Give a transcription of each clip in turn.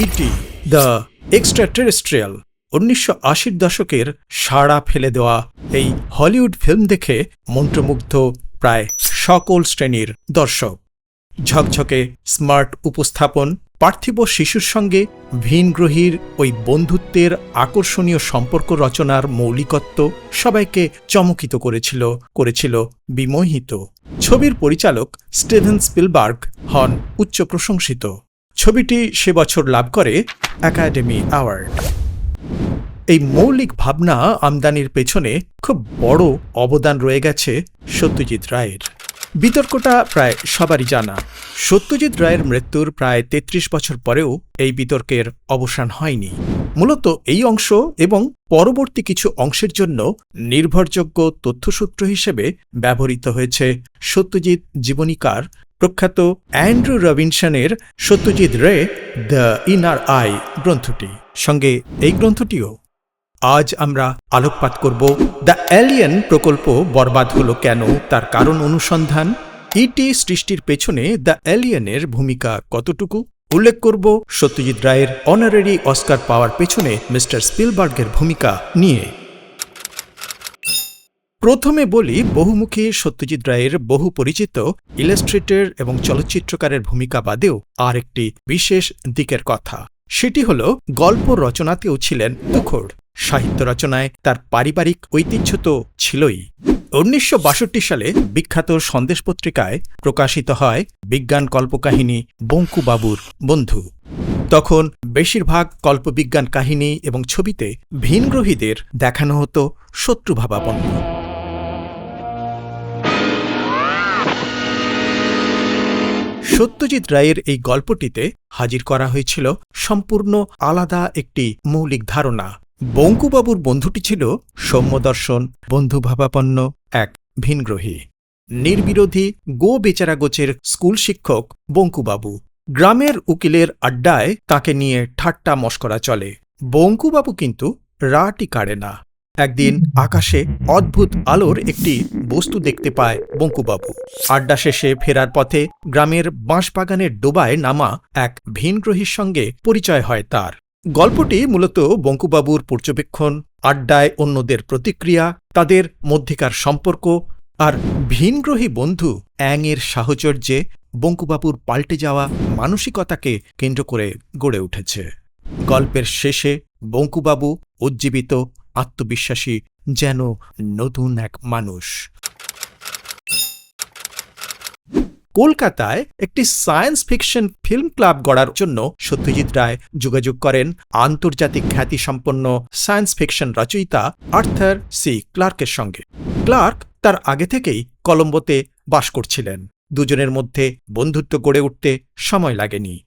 ET the extra terrestrial উনিশশো আশির দশকের সাড়া ফেলে দেওয়া এই হলিউড ফিল্ম দেখে মন্ত্রমুগ্ধ প্রায় সকল শ্রেণির দর্শক। ঝকঝকে স্মার্ট উপস্থাপন, পার্থিব শিশুর সঙ্গে ভিনগ্রহীর ওই বন্ধুত্বের আকর্ষণীয় সম্পর্ক রচনার মৌলিকত্ব সবাইকে চমকিত করেছিল করেছিল বিমোহিত। ছবির পরিচালক স্টিভেন স্পিলবার্গ হন উচ্চ প্রশংসিত ছবিটি সে বছর লাভ করে একাডেমি অ্যাওয়ার্ড এই মৌলিক ভাবনা আমদানির পেছনে খুব বড় অবদান রয়ে গেছে সত্যজিৎ রায়ের। বিতর্কটা প্রায় সবারই জানা। সত্যজিৎ রায়ের মৃত্যুর প্রায় ৩৩ বছর পরেও এই বিতর্কের অবসান হয়নি। মূলত এই অংশ এবং পরবর্তী কিছু অংশের জন্য নির্ভরযোগ্য তথ্যসূত্র হিসেবে ব্যবহৃত হয়েছে সত্যজিৎ জীবনীকার প্রখ্যাত অ্যান্ড্রু রবিনসনের সত্যজিৎ রে, দ্য ইনার আই গ্রন্থটি। সঙ্গে এই গ্রন্থটিও। আজ আমরা আলোকপাত করব, দ্য অ্যালিয়েন প্রকল্প বরবাদ হলো কেন, তার কারণ অনুসন্ধান। ইটি সৃষ্টির পেছনে দ্য অ্যালিয়েনের ভূমিকা কতটুকু? উল্লেখ করব সত্যজিৎ রায়ের অনারারি অস্কার পাওয়ার পেছনে মিস্টার স্পিলবার্গের ভূমিকা নিয়ে। প্রথমে বলি বহুমুখী সত্যজিৎ রায়ের বহু পরিচিত ইলাস্ট্রেটর এবং চলচ্চিত্রকারের ভূমিকা বাদেও আর একটি বিশেষ দিকের কথা। সেটি হল, গল্প রচনাতেও ছিলেন তুখোড়। সাহিত্য রচনায় তার পারিবারিক ঐতিহ্য তো ছিলই। উনিশশো বাষট্টি সালে বিখ্যাত সন্দেশ পত্রিকায় প্রকাশিত হয় বিজ্ঞান কল্পকাহিনী বঙ্কুবাবুর বন্ধু। তখন বেশিরভাগ কল্পবিজ্ঞান কাহিনী এবং ছবিতে ভিনগ্রহীদের দেখানো হতো শত্রুভাবাপন্ন। সত্যজিৎ রায়ের এই গল্পটিতে হাজির করা হয়েছিল সম্পূর্ণ আলাদা একটি মৌলিক ধারণা। বঙ্কুবাবুর বন্ধুটি ছিল সৌম্যদর্শন, বন্ধুভাবাপন্ন এক ভিনগ্রহী। নির্বিরোধী গো বেচারা গোছের স্কুল শিক্ষক বঙ্কুবাবু। গ্রামের উকিলের আড্ডায় তাকে নিয়ে ঠাট্টা মস্করা চলে। বঙ্কুবাবু কিন্তু রাটি কাড়ে না। একদিন আকাশে অদ্ভুত আলোর একটি বস্তু দেখতে পায় বঙ্কুবাবু। আড্ডা শেষে ফেরার পথে গ্রামের বাঁশবাগানের ডোবায় নামা এক ভিনগ্রহীর সঙ্গে পরিচয় হয় তার। গল্পটি মূলত বঙ্কুবাবুর পর্যবেক্ষণ, আড্ডায় অন্যদের প্রতিক্রিয়া, তাদের মধ্যেকার সম্পর্ক আর ভিনগ্রহী বন্ধু অ্যাংয়ের সাহচর্যে বঙ্কুবাবুর পাল্টে যাওয়া মানসিকতাকে কেন্দ্র করে গড়ে উঠেছে। গল্পের শেষে বঙ্কুবাবু উজ্জীবিত আত্মবিশ্বাসী যেন নতুন এক মানুষ। কলকাতায় একটি সায়েন্স ফিকশন ফিল্ম ক্লাব গড়ার জন্য সত্যজিৎ রায় যোগাযোগ করেন আন্তর্জাতিক খ্যাতিসম্পন্ন সায়েন্স ফিকশন রচয়িতা আর্থার সি ক্লার্কের সঙ্গে। ক্লার্ক তার আগে থেকেই কলম্বোতে বাস করছিলেন। দুজনের মধ্যে বন্ধুত্ব গড়ে উঠতে সময় লাগেনি।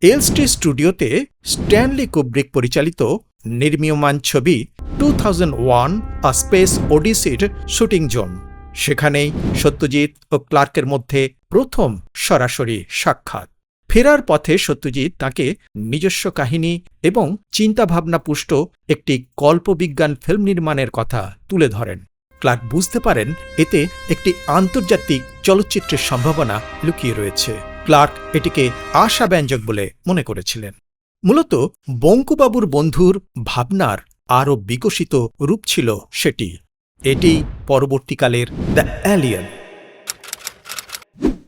এলস্টি স্টুডিওতে স্ট্যানলি কুব্রিক পরিচালিত নির্মীয়মান ছবি two thousand one a space ওডিসির shooting zone. সেখানেই সত্যজিৎ ও ক্লার্কের মধ্যে প্রথম সরাসরি সাক্ষাৎ। ফেরার পথে সত্যজিৎ তাকে নিজস্ব কাহিনী এবং চিন্তাভাবনা পুষ্ট একটি কল্পবিজ্ঞান ফিল্ম নির্মাণের কথা তুলে ধরেন। ক্লার্ক বুঝতে পারেন এতে একটি আন্তর্জাতিক চলচ্চিত্রের সম্ভাবনা লুকিয়ে রয়েছে। ক্লার্ক এটিকে আশাব্যঞ্জক বলে মনে করেছিলেন। মূলত বঙ্কুবাবুর বন্ধুর ভাবনার আরও বিকশিত রূপ ছিল সেটি। এটি পরবর্তীকালের দ্য অ্যালিয়ন।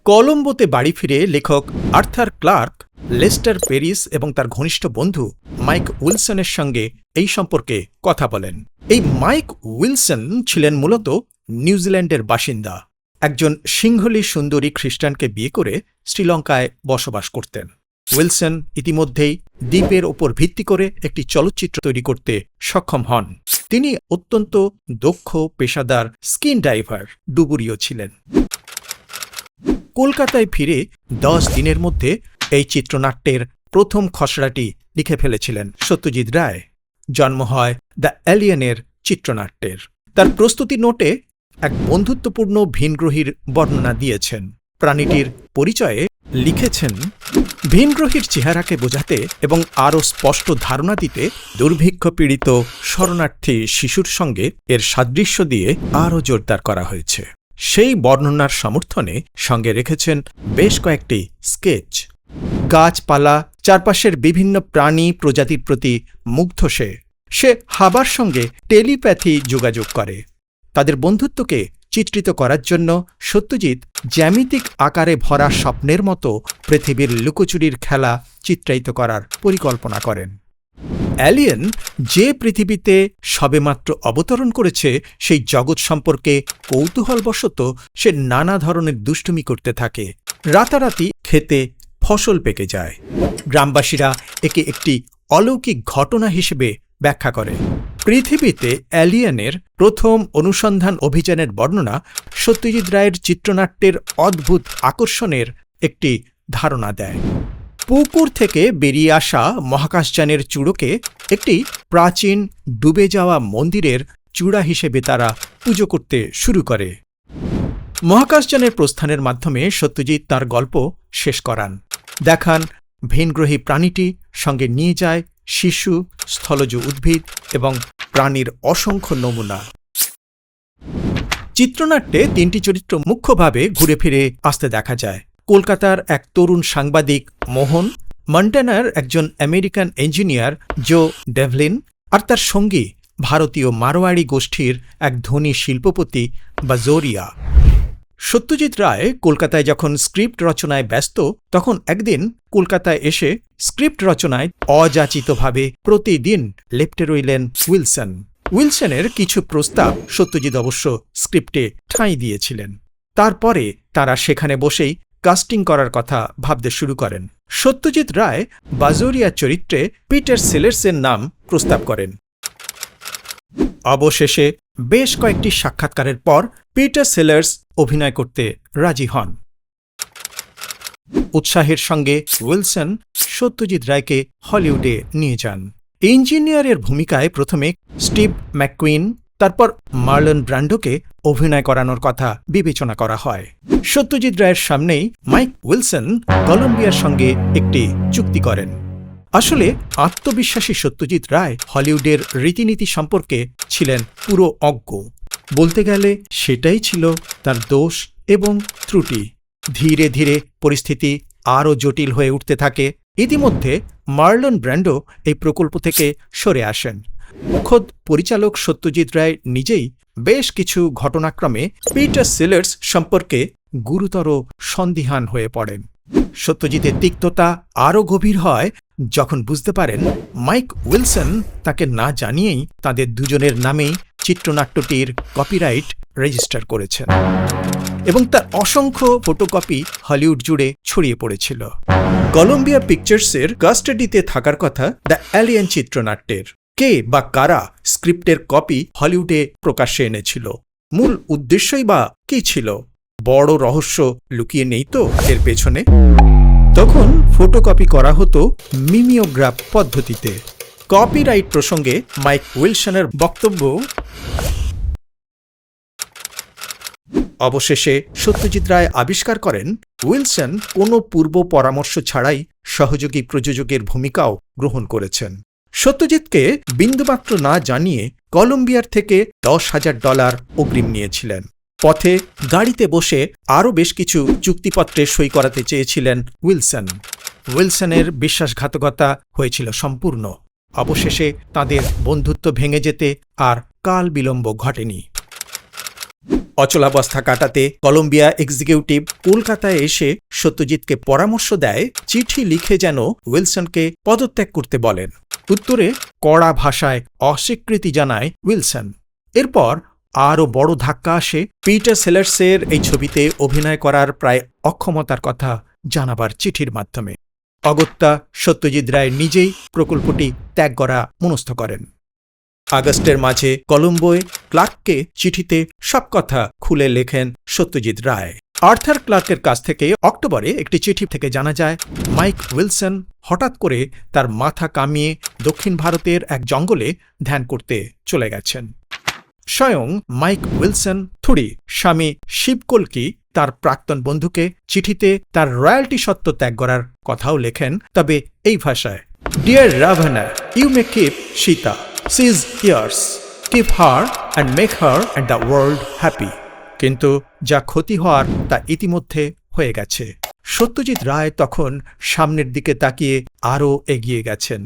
কলম্বোতে বাড়ি ফিরে লেখক আর্থার ক্লার্ক, লেস্টার পেরিস এবং তার ঘনিষ্ঠ বন্ধু মাইক উইলসনের সঙ্গে এই সম্পর্কে কথা বলেন। এই মাইক উইলসন ছিলেন মূলত নিউজিল্যান্ডের বাসিন্দা। একজন সিংহলী সুন্দরী খ্রিস্টানকে বিয়ে করে শ্রীলঙ্কায় বসবাস করতেন। উইলসন ইতিমধ্যেই দ্বীপের ওপর ভিত্তি করে একটি চলচ্চিত্র তৈরি করতে সক্ষম হন। তিনি অত্যন্ত দক্ষ পেশাদার স্কিন ডাইভার ডুবুরিও ছিলেন। কলকাতায় ফিরে দশ দিনের মধ্যে এই চিত্রনাট্যের প্রথম খসড়াটি লিখে ফেলেছিলেন সত্যজিৎ রায়। জন্ম হয় দ্য অ্যালিয়েনের চিত্রনাট্যের। তার প্রস্তুতি নোটে এক বন্ধুত্বপূর্ণ ভিনগ্রহীর বর্ণনা দিয়েছেন। প্রাণীটির পরিচয়ে লিখেছেন ভিনগ্রহীর চেহারাকে বোঝাতে এবং আরও স্পষ্ট ধারণা দিতে দুর্ভিক্ষ পীড়িত শরণার্থী শিশুর সঙ্গে এর সাদৃশ্য দিয়ে আরও জোরদার করা হয়েছে। সেই বর্ণনার সমর্থনে সঙ্গে রেখেছেন বেশ কয়েকটি স্কেচ। গাছপালা, চারপাশের বিভিন্ন প্রাণী প্রজাতির প্রতি মুগ্ধ সে। সে হাবার সঙ্গে টেলিপ্যাথি যোগাযোগ করে। তাদের বন্ধুত্বকে চিত্রিত করার জন্য সত্যজিৎ জ্যামিতিক আকারে ভরা স্বপ্নের মতো পৃথিবীর লুকোচুরির খেলা চিত্রায়িত করার পরিকল্পনা করেন। অ্যালিয়েন যে পৃথিবীতে সবেমাত্র অবতরণ করেছে, সেই জগৎ সম্পর্কে কৌতূহলবশত সে নানা ধরনের দুষ্টুমি করতে থাকে। রাতারাতি খেতে ফসল পেকে যায়। গ্রামবাসীরা একে একটি অলৌকিক ঘটনা হিসেবে ব্যাখ্যা করে। পৃথিবীতে অ্যালিয়েনের প্রথম অনুসন্ধান অভিযানের বর্ণনা সত্যজিৎ রায়ের চিত্রনাট্যের অদ্ভুত আকর্ষণের একটি ধারণা দেয়। পুকুর থেকে বেরিয়ে আসা মহাকাশযানের চূড়োকে একটি প্রাচীন ডুবে যাওয়া মন্দিরের চূড়া হিসেবে তারা পুজো করতে শুরু করে। মহাকাশযানের প্রস্থানের মাধ্যমে সত্যজিৎ তার গল্প শেষ করান। দেখান ভিনগ্রহী প্রাণীটি সঙ্গে নিয়ে যায় শিশু, স্থলজ উদ্ভিদ এবং প্রাণীর অসংখ্য নমুনা। চিত্রনাট্যে তিনটি চরিত্র মুখ্যভাবে ঘুরে ফিরে আসতে দেখা যায়। কলকাতার এক তরুণ সাংবাদিক মোহন, মন্টানার একজন আমেরিকান ইঞ্জিনিয়ার জো ডেভলিন, আর তার সঙ্গী ভারতীয় মারোয়াড়ি গোষ্ঠীর এক ধনী শিল্পপতি বাজোরিয়া। সত্যজিৎ রায় কলকাতায় যখন স্ক্রিপ্ট রচনায় ব্যস্ত, তখন একদিন কলকাতায় এসে স্ক্রিপ্ট রচনায় অযাচিতভাবে প্রতিদিন লেপ্টে রইলেন উইলসন। উইলসনের কিছু প্রস্তাব সত্যজিৎ অবশ্য স্ক্রিপ্টে ঠাঁই দিয়েছিলেন। তারপরে তারা সেখানে বসেই কাস্টিং করার কথা ভাবতে শুরু করেন। সত্যজিৎ রায় বাজোরিয়ার চরিত্রে পিটার সেলার্সের নাম প্রস্তাব করেন। অবশেষে বেশ কয়েকটি সাক্ষাৎকারের পর পিটার সেলার্স অভিনয় করতে রাজি হন। উৎসাহের সঙ্গে উইলসন সত্যজিৎ রায়কে হলিউডে নিয়ে যান। ইঞ্জিনিয়ারের ভূমিকায় প্রথমে স্টিভ ম্যাকুইন তারপর মার্লন ব্র্যান্ডোকে অভিনয় করানোর কথা বিবেচনা করা হয়। সত্যজিৎ রায়ের সামনেই মাইক উইলসন কলম্বিয়ার সঙ্গে একটি চুক্তি করেন। আসলে আত্মবিশ্বাসী সত্যজিৎ রায় হলিউডের রীতিনীতি সম্পর্কে ছিলেন পুরো অজ্ঞ। বলতে গেলে সেটাই ছিল তার দোষ এবং ত্রুটি। ধীরে ধীরে পরিস্থিতি আরও জটিল হয়ে উঠতে থাকে। ইতিমধ্যে মার্লন ব্র্যান্ডো এই প্রকল্প থেকে সরে আসেন। খোদ পরিচালক সত্যজিৎ রায় নিজেই বেশ কিছু ঘটনাক্রমে পিটার সিলার্স সম্পর্কে গুরুতর সন্দিহান হয়ে পড়েন। সত্যজিতের তিক্ততা আরও গভীর হয় যখন বুঝতে পারেন মাইক উইলসন তাকে না জানিয়েই তাদের দুজনের নামেই চিত্রনাট্যটির কপিরাইট রেজিস্টার করেছেন। এবং তার অসংখ্য ফটোকপি হলিউড জুড়ে ছড়িয়ে পড়েছিল। কলম্বিয়া পিকচার্সের কাস্টাডিতে থাকার কথা দ্য অ্যালিয়ান চিত্রনাট্যের কে বা কারা স্ক্রিপ্টের কপি হলিউডে প্রকাশ্যে এনেছিল। মূল উদ্দেশ্যই বা কি ছিল? বড় রহস্য লুকিয়ে নেই তো এর পেছনে? তখন ফটোকপি করা হতো মিমিওগ্রাফ পদ্ধতিতে। কপিরাইট প্রসঙ্গে মাইক উইলসনের বক্তব্য অবশেষে সত্যজিৎ রায় আবিষ্কার করেন, উইলসন কোনো পূর্ব পরামর্শ ছাড়াই সহযোগী প্রযোজকের ভূমিকাও গ্রহণ করেছেন। সত্যজিৎকে বিন্দুমাত্র না জানিয়ে কলম্বিয়ার থেকে দশ হাজার ডলার অগ্রিম নিয়েছিলেন। পথে গাড়িতে বসে আরও বেশ কিছু চুক্তিপত্রে সই করাতে চেয়েছিলেন উইলসন। উইলসনের বিশ্বাসঘাতকতা হয়েছিল সম্পূর্ণ। অবশেষে তাদের বন্ধুত্ব ভেঙে যেতে আর কাল বিলম্ব ঘটেনি। অচলাবস্থা কাটাতে কলম্বিয়া এক্সিকিউটিভ কলকাতায় এসে সত্যজিৎকে পরামর্শ দেয়, চিঠি লিখে যেন উইলসনকে পদত্যাগ করতে বলেন। উত্তরে, কড়া ভাষায় অস্বীকৃতি জানায় উইলসন। এরপর আরও বড় ধাক্কা আসে পিটার সেলার্সের এই ছবিতে অভিনয় করার প্রায় অক্ষমতার কথা জানাবার চিঠির মাধ্যমে। অগত্যা সত্যজিৎ রায় নিজেই প্রকল্পটি ত্যাগ করা মনস্থ করেন। আগস্টের মাঝে কলম্বোয় ক্লার্ককে চিঠিতে সব কথা খুলে লেখেন সত্যজিৎ রায়। আর্থার ক্লার্কের কাছ থেকে অক্টোবরে একটি চিঠি থেকে জানা যায়, মাইক উইলসন হঠাৎ করে তার মাথা কামিয়ে দক্ষিণ ভারতের এক জঙ্গলে ধ্যান করতে চলে গেছেন। স্বয়ং মাইক উইলসন থুড়ি, স্বামী শিবকলকি, তার প্রাক্তন বন্ধুকে চিঠিতে তার রয়্যালটি সত্ত্ব ত্যাগ করার কথাও লেখেন, তবে এই ভাষায়, dear Ravana, you may keep Sita. She is yours keep her and make her and the world happy কিন্তু যা ক্ষতি হওয়ার তা ইতিমধ্যে হয়ে গেছে। সত্যজিৎ রায় তখন সামনের দিকে তাকিয়ে আরও এগিয়ে গেছেন।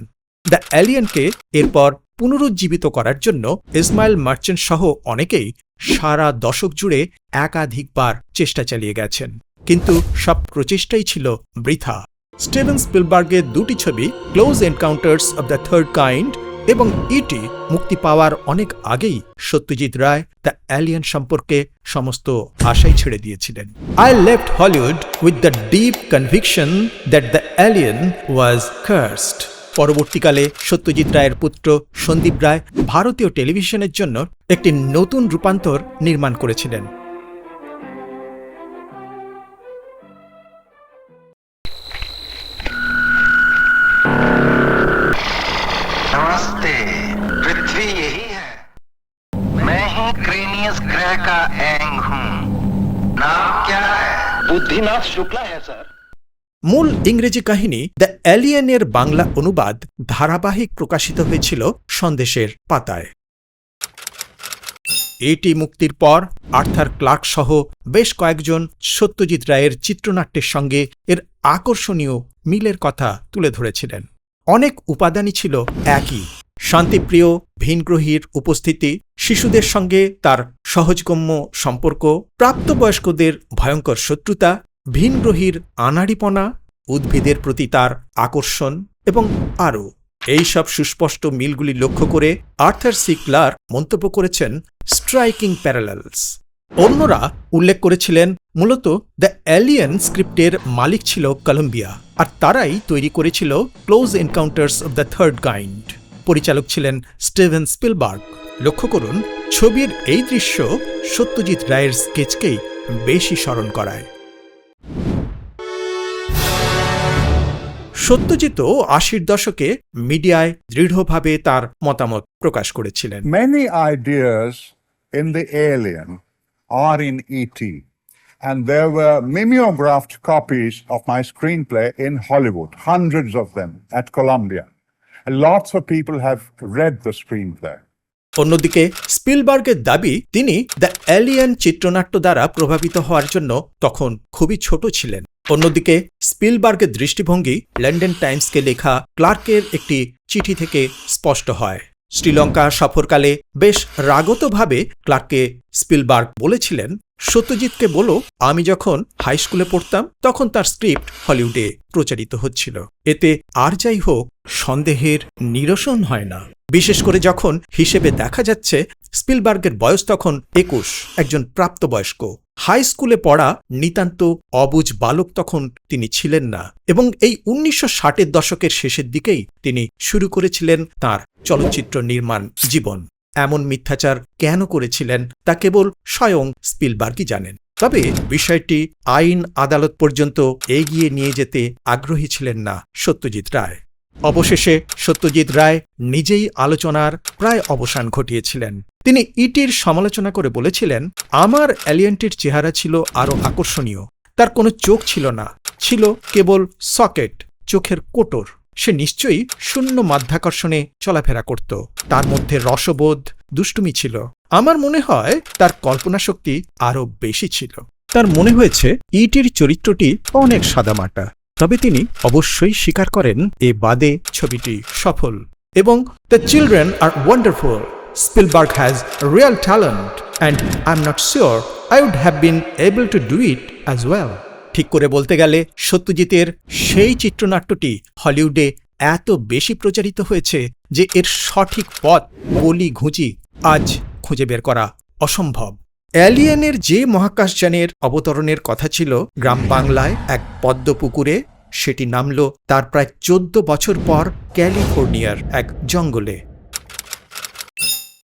দ্য অ্যালিয়েনকে এরপর পুনরুজ্জীবিত করার জন্য ইসমাইল মার্চেন্ট সহ অনেকেই সারা দশক জুড়ে একাধিকবার চেষ্টা চালিয়ে গেছেন। কিন্তু সব প্রচেষ্টাই ছিল বৃথা। স্টিভেন স্পিলবার্গের দুটি ছবি close encounters of the third kind এবং ইটি মুক্তি পাওয়ার অনেক আগেই সত্যজিৎ রায় দ্য অ্যালিয়েন সম্পর্কে সমস্ত আশাই ছেড়ে দিয়েছিলেন। I left Hollywood with the deep conviction that the alien was cursed পরবর্তীকালে সত্যজিৎ রায়ের পুত্র সন্দীপ রায় ভারতীয় টেলিভিশনের জন্য একটি নতুন রূপান্তর নির্মাণ করেছিলেন। শুক্লা হ্যাঁ স্যার মূল ইংরেজি কাহিনী দ্য অ্যালিয়েনের বাংলা অনুবাদ ধারাবাহিক প্রকাশিত হয়েছিল সন্দেশের পাতায়। এটি মুক্তির পর আর্থার ক্লার্ক সহ বেশ কয়েকজন সত্যজিৎ রায়ের চিত্রনাট্যের সঙ্গে এর আকর্ষণীয় মিলের কথা তুলে ধরেছিলেন। অনেক উপাদানই ছিল একই। শান্তিপ্রিয়, ভিনগ্রহীর উপস্থিতি, শিশুদের সঙ্গে তার সহজগম্য সম্পর্ক, প্রাপ্তবয়স্কদের ভয়ঙ্কর শত্রুতা ভিনগ্রহীর আনাড়িপনা, উদ্ভিদের প্রতি তার আকর্ষণ এবং আরও। এই সব সুস্পষ্ট মিলগুলি লক্ষ্য করে আর্থার সি মন্তব্য করেছেন স্ট্রাইকিং প্যারালালস। অন্যরা উল্লেখ করেছিলেন মূলত দ্য অ্যালিয়েন স্ক্রিপ্টের মালিক ছিল কলম্বিয়া, আর তারাই তৈরি করেছিল close encounters of the third kind. পরিচালক ছিলেন স্টিভেন স্পিলবার্গ। লক্ষ্য করুন, ছবির এই দৃশ্য সত্যজিৎ রায়ের স্কেচকেই বেশি স্মরণ করায়। সত্যজিৎ আশির দশকে মিডিয়ায় দৃঢ়ভাবে তার মতামত প্রকাশ করেছিলেন। Many ideas in the alien are in ET and they were mimeographed copies of my screenplay in Hollywood hundreds of them at Columbia lots of people have read the screen অন্যদিকে স্পিলবার্গের দাবি তিনি দ্য এলিয়ান চিত্রনাট্য দ্বারা প্রভাবিত হওয়ার জন্য তখন খুবই ছোট ছিলেন। অন্যদিকে, স্পিলবার্গের দৃষ্টিভঙ্গি লন্ডন টাইমসকে লেখা ক্লার্কের একটি চিঠি থেকে স্পষ্ট হয়। শ্রীলঙ্কা সফরকালে বেশ রাগতভাবে ক্লার্ককে স্পিলবার্গ বলেছিলেন, সত্যজিৎকে বলো, আমি যখন হাই স্কুলে পড়তাম, তখন তার স্ক্রিপ্ট হলিউডে প্রচারিত হচ্ছিল। এতে আর যাই হোক, সন্দেহের নিরসন হয় না। বিশেষ করে যখন হিসেবে দেখা যাচ্ছে স্পিলবার্গের বয়স তখন একুশ, একজন প্রাপ্তবয়স্ক। হাই স্কুলে পড়া নিতান্ত অবুজ বালক তখন তিনি ছিলেন না এবং এই উনিশশো ষাটের দশকের শেষের দিকেই তিনি শুরু করেছিলেন তার চলচ্চিত্র নির্মাণ জীবন। এমন মিথ্যাচার কেন করেছিলেন তা কেবল স্বয়ং স্পিলবার্গই জানেন। তবে বিষয়টি আইন আদালত পর্যন্ত এগিয়ে নিয়ে যেতে আগ্রহী ছিলেন না সত্যজিৎ রায়। অবশেষে সত্যজিৎ রায় নিজেই আলোচনার প্রায় অবসান ঘটিয়েছিলেন। তিনি ইটির সমালোচনা করে বলেছিলেন, আমার অ্যালিয়েন্টির চেহারা ছিল আরও আকর্ষণীয়। তার কোনো চোখ ছিল না, ছিল কেবল সকেট, চোখের কোটর। সে নিশ্চয়ই শূন্য মাধ্যাকর্ষণে চলাফেরা করত। তার মধ্যে রসবোধ দুষ্টুমি ছিল। আমার মনে হয় তার কল্পনাশক্তি আরও বেশি ছিল। তার মনে হয়েছে, ইটির চরিত্রটি অনেক সাদামাটা। তবে তিনি অবশ্যই স্বীকার করেন, এ বাদে ছবিটি সফল। এবং the children are wonderful Spielberg has real talent and I am not sure I would have been able to do it as well ঠিক করে বলতে গেলে, সত্যজিতের সেই চিত্রনাট্যটি হলিউডে এত বেশি প্রচারিত হয়েছে যে এর সঠিক পথ গলি ঘুঁচি আজ খুঁজে বের করা অসম্ভব। অ্যালিয়েনের যে মহাকাশযানের অবতরণের কথা ছিল গ্রাম বাংলায় এক পদ্মপুকুরে সেটি নামল তার প্রায় চোদ্দ বছর পর ক্যালিফোর্নিয়ার এক জঙ্গলে।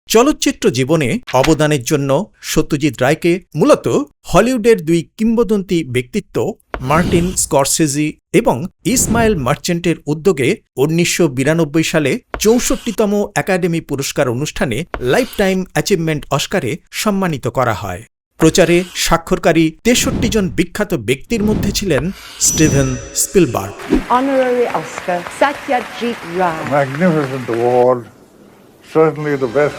চলচ্চিত্র জীবনে অবদানের জন্য সত্যজিৎ রায়কে মূলত হলিউডের দুই কিংবদন্তি ব্যক্তিত্ব মার্টিন স্করসেজি এবং ইসমাইল মার্চেন্টের উদ্যোগে উনিশশো বিরানব্বই সালে চৌষট্টিতম একাডেমি পুরস্কার অনুষ্ঠানে লাইফটাইম অ্যাচিভমেন্ট অস্কারে সম্মানিত করা হয়। প্রচারে স্বাক্ষরকারী তেষট্টি জন বিখ্যাত ব্যক্তির মধ্যে ছিলেন Steven Spielberg Satyajit Ray world certainly the best